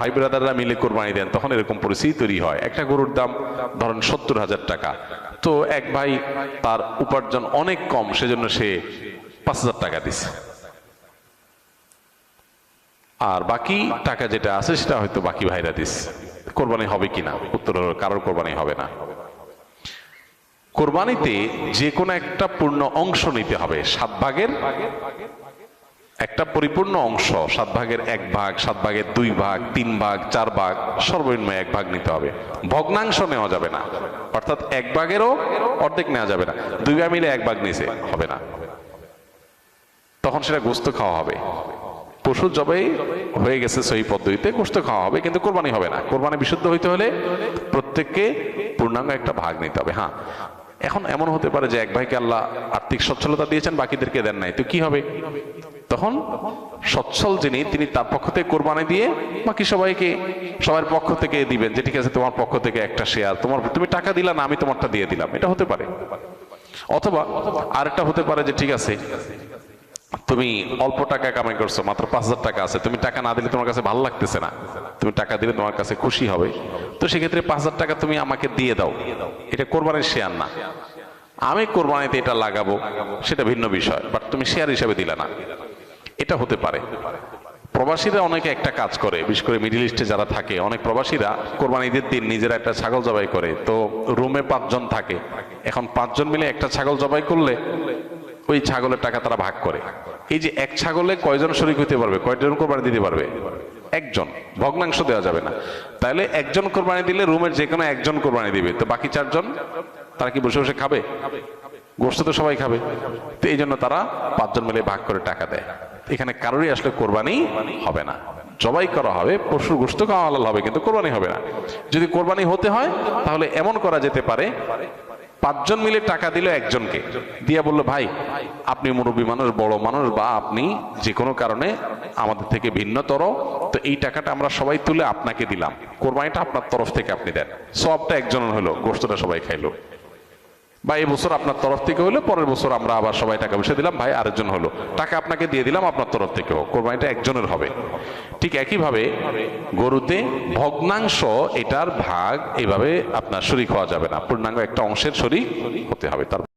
ভাই ব্রাদাররা মিলে কোরবানি দেন, তখন এরকম পরিস্থিতি তৈরি হয়। একটা গরুর দাম ধরেন সত্তর হাজার টাকা। তো এক ভাই তার উপার্জন অনেক কম, সেজন্য সে পাঁচ হাজার টাকা দিছে। আর বাকি টাকা যেটা আছে, সেটা হয়তো বাকি ভাইরা দিস কোরবানি হবে কিনা? উত্তর হলো, কারোর কোরবানি হবে না। কোরবানিতে যে কোনো একটা পূর্ণ অংশ নিতে হবে, সাত ভাগের একটা পরিপূর্ণ অংশ, সাত ভাগের এক ভাগ, সাত ভাগের দুই ভাগ, তিন ভাগ, চার ভাগ সর্বনিম্ন এক ভাগ নিতে হবে। ভগ্নাংশ নেওয়া যাবে না। অর্থাৎ এক ভাগেরও অর্ধেক নেওয়া যাবে না। দুই ভাগ মিলে এক ভাগ নিচে হবে না। তখন সেটা গোস্ত খাওয়া হবে। পশু জবাই হয়ে গেছে সেই পদ্ধতিতে গোস্ত খাওয়া হবে, কিন্তু কোরবানি হবে না। কোরবানি বিশুদ্ধ হইতে হলে প্রত্যেককে পূর্ণাঙ্গ একটা ভাগ নিতে হবে। হ্যাঁ এখন এমন হতে পারে যে এক ভাইকে আল্লাহ আর্থিক সচ্ছলতা দিয়েছেন, বাকিদেরকে দেন নাই। তো কি হবে? তখন সচ্ছল যিনি, তিনি তার পক্ষ থেকে কোরবানি দিয়ে বাকি সবাইকে, সবার পক্ষ থেকে দিবেন যে, ঠিক আছে, তোমার পক্ষ থেকে একটা শেয়ার তোমার, তুমি টাকা দিলা না, আমি তোমারটা দিয়ে দিলাম। এটা হতে পারে। অথবা আরেকটা হতে পারে যে, ঠিক আছে তুমি অল্প টাকা কামাই করছ, মাত্র পাঁচ হাজার টাকা আছে। তুমি টাকা না দিলে তোমার কাছে ভালো লাগতেছে না। তুমি টাকা দিলে তোমার কাছে খুশি হবে। তো সেক্ষেত্রে পাঁচ হাজার টাকা তুমি আমাকে দিয়ে দাও। এটা কোরবানির শেয়ার না। আমি কোরবানিতে এটা লাগাবো, সেটা ভিন্ন বিষয় বাট তুমি শেয়ার হিসাবে দিলে না। এটা হতে পারে। প্রবাসীরা অনেকে একটা কাজ করে, বিশেষ করে মিডিল ইস্টে যারা থাকে, অনেক প্রবাসীরা কোরবানি ঈদের দিন নিজেরা একটা ছাগল জবাই করে। তো রুমে পাঁচজন থাকে। এখন পাঁচজন মিলে একটা ছাগল জবাই করলে ওই ছাগলের টাকা তারা ভাগ করে। এই যে এক ছাগলে কয়জন শরিক হতে পারবে? কয়জন কোরবানি দিতে পারবে? একজন। ভগ্নাংশ দেওয়া যাবে না। তাহলে একজন কোরবানি দিলে রুমের যে কোনো একজন কোরবানি দিবে। তো বাকি চারজন, তারা কি বসে বসে খাবে? গোষ্ঠ তো সবাই খাবে। তো এই জন্য তারা পাঁচজন মিলে ভাগ করে টাকা দেয়। এখানে কারোরই আসলে কোরবানি হবে না। জবাই করা হবে, পশুর গোষ্ঠ খাওয়া হবে, কিন্তু কোরবানি হবে না। যদি কোরবানি হতে হয়, তাহলে এমন করা যেতে পারে পাঁচজন মিলে টাকা দিল একজনকে। দিয়া বলল, ভাই, আপনি মুরব্বী মানুষ, বড় মানুষ বা আপনি যে কোনো কারণে আমাদের থেকে ভিন্নতর, তো এই টাকাটা আমরা সবাই তুলে আপনাকে দিলাম। কোরবানিটা আপনার তরফ থেকে আপনি দেন। সবটা একজনের হলো গোস্তটা সবাই খাইলো। বা এই বছর আপনার তরফ থেকে হলো, পরের বছর আমরা আবার সবাই টাকা পয়সা দিলাম, ভাই আরেকজন হলো। টাকা আপনাকে দিয়ে দিলাম আপনার তরফ থেকেও কোরবানিটা একজনের হবে। ঠিক একইভাবে গরুতে ভগ্নাংশ, এটার ভাগ এইভাবে আপনার শরিক হওয়া যাবে না, পূর্ণাঙ্গ একটা অংশের শরিক হতে হবে। তার